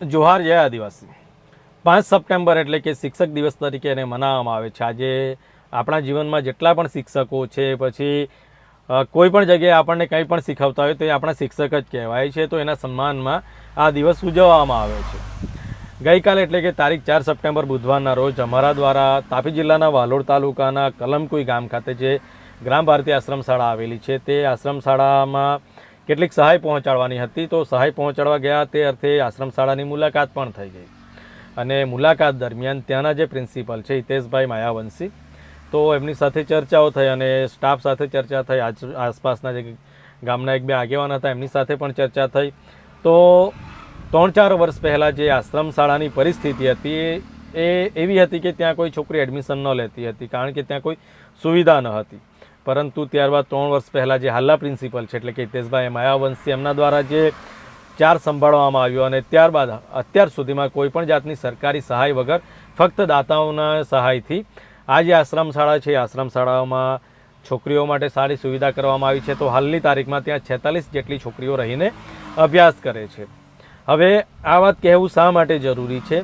જોહાર જય આદિવાસી. પાંચ સપ્ટેમ્બર એટલે કે શિક્ષક દિવસ તરીકે એને મનાવવામાં આવે છે. આજે આપણા જીવનમાં જેટલા પણ શિક્ષકો છે, પછી કોઈ પણ જગ્યાએ આપણને કંઈ પણ શીખવતા હોય તો એ આપણા શિક્ષક જ કહેવાય છે. તો એના સન્માનમાં આ દિવસ ઉજવવામાં આવે છે. ગઈકાલે એટલે કે તારીખ ચાર સપ્ટેમ્બર બુધવારના રોજ અમારા દ્વારા તાપી જિલ્લાના વાલોડ તાલુકાના કલમકુઈ ગામ ખાતે જે ગ્રામ ભારતી આશ્રમ શાળા આવેલી છે, તે આશ્રમ શાળામાં કેટલીક સહાય પહોંચાડવાની હતી તો સહાય પહોંચાડવા ગયા તે અર્થે આશ્રમ શાળાની મુલાકાત પણ થઈ ગઈ. અને મુલાકાત દરમિયાન ત્યાંના જે પ્રિન્સિપલ છે, હિતેશભાઈ માયાવંશી, તો એમની સાથે ચર્ચાઓ થઈ અને સ્ટાફ સાથે ચર્ચા થઈ. આસપાસના જે ગામના એક બે આગેવાન હતા, એમની સાથે પણ ચર્ચા થઈ. તો ત્રણ ચાર વર્ષ પહેલાં જે આશ્રમ શાળાની પરિસ્થિતિ હતી, એ એવી હતી કે ત્યાં કોઈ છોકરી એડમિશન ન લેતી હતી, કારણ કે ત્યાં કોઈ સુવિધા ન હતી. પરંતુ ત્યારબાદ ત્રણ વર્ષ પહેલાં જે હાલના પ્રિન્સિપલ છે, એટલે કે હિતેશભાઈ માયાવંશી, એમના દ્વારા જે ચાર સંભાળવામાં આવ્યો અને ત્યારબાદ અત્યાર સુધીમાં કોઈ પણ જાતની સરકારી સહાય વગર ફક્ત દાતાઓના સહાયથી આ જે આશ્રમ શાળા છે. આશ્રમ શાળાઓમાં છોકરીઓ માટે સારી સુવિધા કરવામાં આવી છે તો હાલની તારીખમાં ત્યાં છેતાલીસ જેટલી છોકરીઓ રહીને અભ્યાસ કરે છે. હવે આ વાત કહેવું શા માટે જરૂરી છે?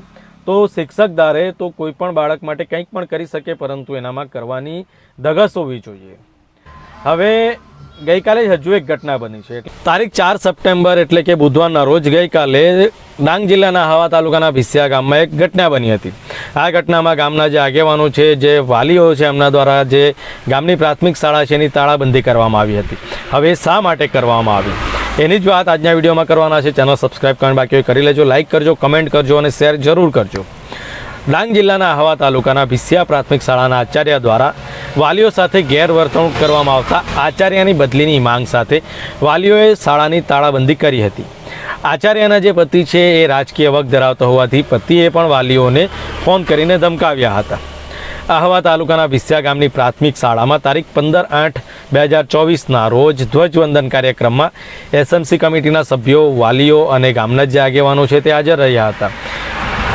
તો શિક્ષક દારે તો કોઈ પણ બાળક માટે કંઈક પણ કરી શકે પરંતુ એનામાં કરવાની ધગસ હોવી જોઈએ. હવે ગઈકાલે જ હજુ એક ઘટના બની છે. તારીખ ચાર સપ્ટેમ્બર એટલે કે બુધવારના રોજ ગઈકાલે ડાંગ જિલ્લાના હવા તાલુકાના ભીસિયા ગામમાં એક ઘટના બની હતી. આ ઘટનામાં ગામના જે આગેવાનો છે, જે વાલીઓ છે, એમના દ્વારા જે ગામની પ્રાથમિક શાળા છે, એની તાળાબંધી કરવામાં આવી હતી. હવે શા માટે કરવામાં આવી? એની જ વાત આજના વિડીયોમાં કરવાના છે. ચેનલ સબસ્ક્રાઈબ કરવાનું બાકી કરી લેજો, લાઇક કરજો, કમેન્ટ કરજો અને શેર જરૂર કરજો. ડાંગ જિલ્લાના આહવા તાલુકાના ભિસિયા પ્રાથમિક શાળાના આચાર્ય દ્વારા વાલીઓ સાથે ગેરવર્તણૂક કરવામાં આવતા આચાર્યની બદલીની માંગ સાથે વાલીઓએ શાળાની તાળાબંધી કરી હતી. આચાર્યના જે પતિ છે એ રાજકીય વગ ધરાવતો હોવાથી પતિએ પણ વાલીઓને ફોન કરીને ધમકાવ્યા હતા. આહવા તાલુકાના ભિસ્યા ગામની પ્રાથમિક શાળામાં તારીખ પંદર આઠ બે હજાર ચોવીસના રોજ ધ્વજવંદન કાર્યક્રમમાં એસએમસી કમિટીના સભ્યો, વાલીઓ અને ગામના જે આગેવાનો છે તે હાજર રહ્યા હતા.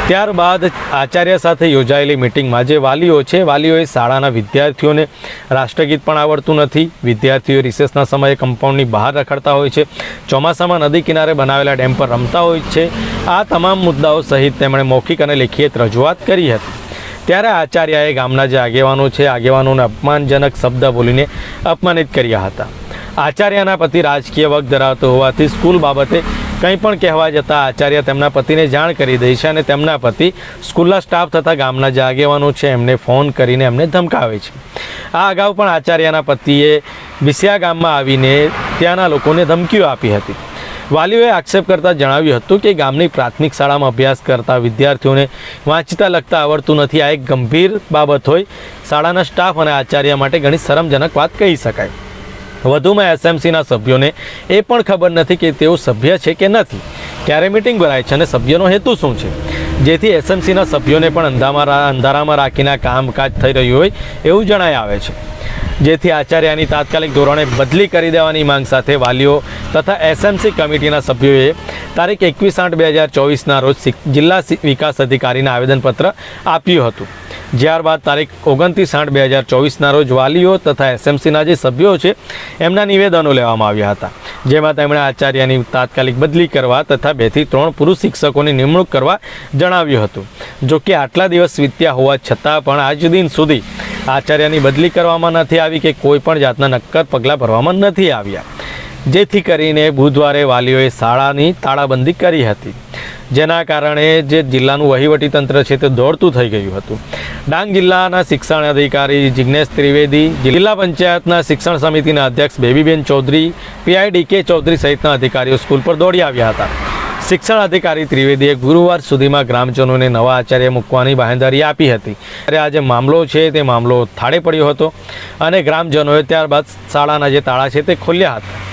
ત્યારબાદ આચાર્ય સાથે યોજાયેલી મિટિંગમાં જે વાલીઓ છે, વાલીઓએ શાળાના વિદ્યાર્થીઓને રાષ્ટ્રગીત પણ આવડતું નથી. વિદ્યાર્થીઓ રિસેસના સમયે કમ્પાઉન્ડની બહાર રખડતા હોય છે. ચોમાસામાં નદી કિનારે બનાવેલા ડેમ પર રમતા હોય છે. આ તમામ મુદ્દાઓ સહિત તેમણે મૌખિક અને લેખિત રજૂઆત કરી હતી. ત્યારે આચાર્યએ ગામના જે આગેવાનો છે, આગેવાનોને અપમાનજનક શબ્દ બોલીને અપમાનિત કર્યા હતા. આચાર્યના પતિ રાજકીય વગ ધરાવતો હોવાથી સ્કૂલ બાબતે કંઈ પણ કહેવા જતાં આચાર્ય તેમના પતિને જાણ કરી દે છે અને તેમના પતિ સ્કૂલના સ્ટાફ તથા ગામના જે આગેવાનો છે. એમને ફોન કરીને એમને ધમકાવે છે. આ અગાઉ પણ આચાર્યના પતિએ વિસિયા ગામમાં આવીને ત્યાંના લોકોને ધમકીઓ આપી હતી. વાલીઓએ આક્ષેપ કરતાં જણાવ્યું હતું કે ગામની પ્રાથમિક શાળામાં અભ્યાસ કરતા વિદ્યાર્થીઓને વાંચતા લખતા આવડતું નથી. આ એક ગંભીર બાબત હોય. શાળાના સ્ટાફ અને આચાર્ય માટે ઘણી શરમજનક વાત કહી શકાય. વધુમાં એસએમસીના સભ્યોને એ પણ ખબર નથી કે તેઓ સભ્ય છે કે નથી. ક્યારે મિટિંગ ભરાય છે અને સભ્યનો હેતુ શું છે? જેથી એસએમસીના સભ્યોને પણ અંધામાં અંધારામાં રાખીને કામકાજ થઈ રહ્યું હોય એવું જણાય આવે છે. જેથી આચાર્યની તાત્કાલિક ધોરણે બદલી કરી દેવાની માંગ સાથે વાલીઓ તથા એસએમસી કમિટીના સભ્યોએ તારીખ એકવીસ આઠ બે હજાર ચોવીસના રોજ જિલ્લા વિકાસ અધિકારીને આવેદનપત્ર આપ્યું હતું. જ્યારબાદ તારીખ ઓગણત્રીસ આઠ બે હજાર ચોવીસના રોજ વાલીઓ તથા એસએમસીના જે સભ્યો છે, એમના નિવેદનો લેવામાં આવ્યા હતા. જેમાં તેમણે આચાર્યની તાત્કાલિક બદલી કરવા તથા બેથી ત્રણ પુરુષ શિક્ષકોની નિમણૂક કરવા જણાવ્યું હતું. જો કે આટલા દિવસ વીત્યા હોવા છતાં પણ આજ દિન સુધી આચાર્યની બદલી કરવામાં નથી આવી કે કોઈ પણ જાતના નક્કર પગલાં ભરવામાં નથી આવ્યા. જેથી કરીને બુધવારે વાલીઓએ શાળાની તાળાબંધી કરી હતી. જેના કારણે જે જિલ્લાનું વહીવટી તંત્ર છે તે દોડતું થઈ ગયું હતું. ડાંગ જિલ્લાના શિક્ષણ અધિકારી જિજ્ઞેશ ત્રિવેદી, જિલ્લા પંચાયતના શિક્ષણ સમિતિના અધ્યક્ષ બેબીબેન ચૌધરી પીઆઈડી કે ચૌધરી સહિતના અધિકારીઓ સ્કૂલ પર દોડી આવ્યા હતા. શિક્ષણ અધિકારી ત્રિવેદીએ ગુરુવાર સુધીમાં ગ્રામજનોને નવા આચાર્ય મૂકવાની બાંહેધરી આપી હતી. ત્યારે આ જે મામલો છે તે મામલો થાળે પડ્યો હતો અને ગ્રામજનોએ ત્યારબાદ શાળાના જે તાળા છે તે ખોલ્યા હતા.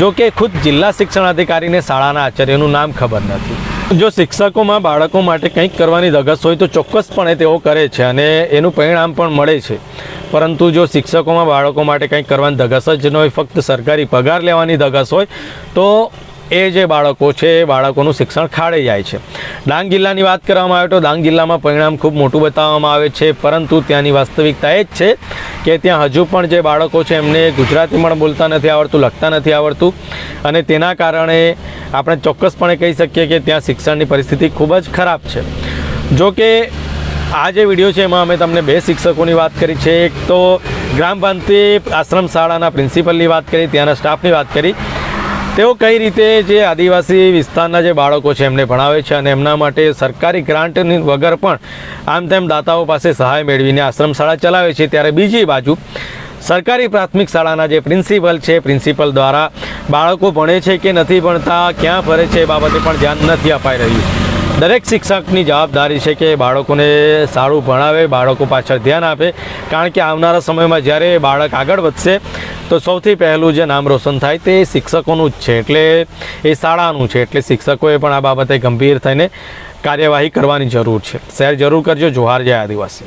જો કે ખુદ જિલ્લા શિક્ષણ અધિકારીને શાળાના આચાર્યનું નામ ખબર નથી. જો શિક્ષકોમાં બાળકો માટે કંઈક કરવાની ધગસ હોય તો ચોક્કસપણે તેઓ કરે છે અને એનું પરિણામ પણ મળે છે. પરંતુ જો શિક્ષકોમાં બાળકો માટે કંઈક કરવાની ધગસ જ ન હોય, ફક્ત સરકારી પગાર લેવાની ધગસ હોય, તો એ જે બાળકો છે, એ બાળકોનું શિક્ષણ ખાડે જાય છે. ડાંગ જિલ્લાની વાત કરવામાં આવે તો ડાંગ જિલ્લામાં પરિણામ ખૂબ મોટું બતાવવામાં આવે છે, પરંતુ ત્યાંની વાસ્તવિકતા એ જ છે કે ત્યાં હજુ પણ જે બાળકો છે, એમને ગુજરાતી પણ બોલતા નથી આવડતું, લખતા નથી આવડતું અને તેના કારણે આપણે ચોક્કસપણે કહી શકીએ કે ત્યાં શિક્ષણની પરિસ્થિતિ ખૂબ જ ખરાબ છે. જો કે આ જે વીડિયો છે, એમાં અમે તમને બે શિક્ષકોની વાત કરી છે. એક તો ગ્રામ પાંતિ આશ્રમ શાળાના પ્રિન્સિપલની વાત કરી, ત્યાંના સ્ટાફની વાત કરી. તેઓ કઈ રીતે જે આદિવાસી વિસ્તારના જે બાળકો છે એમને ભણાવે છે અને એમના માટે સરકારી ગ્રાન્ટની વગર પણ આમ તેમ દાતાઓ પાસે સહાય મેળવીને આશ્રમ શાળા ચલાવે છે, ત્યારે બીજી બાજુ સરકારી પ્રાથમિક શાળાના જે પ્રિન્સિપલ છે, પ્રિન્સિપલ દ્વારા બાળકો ભણે છે કે નથી ભણતા, ક્યાં ફરે છે એ બાબતે પણ ધ્યાન નથી અપાઈ રહ્યું. દરેક શિક્ષકની જવાબદારી છે કે બાળકોને સારું ભણાવે, બાળકો પાછળ ધ્યાન આપે. કારણ કે આવનારા સમયમાં જ્યારે બાળક આગળ વધશે, તો સૌથી પહેલું જે નામ રોશન થાય તે શિક્ષકોનું જ છે. એટલે એ શાળાનું છે. એટલે શિક્ષકોએ પણ આ બાબતે ગંભીર થઈને કાર્યવાહી કરવાની જરૂર છે. શેર જરૂર કરજો. જોહાર જય આદિવાસી.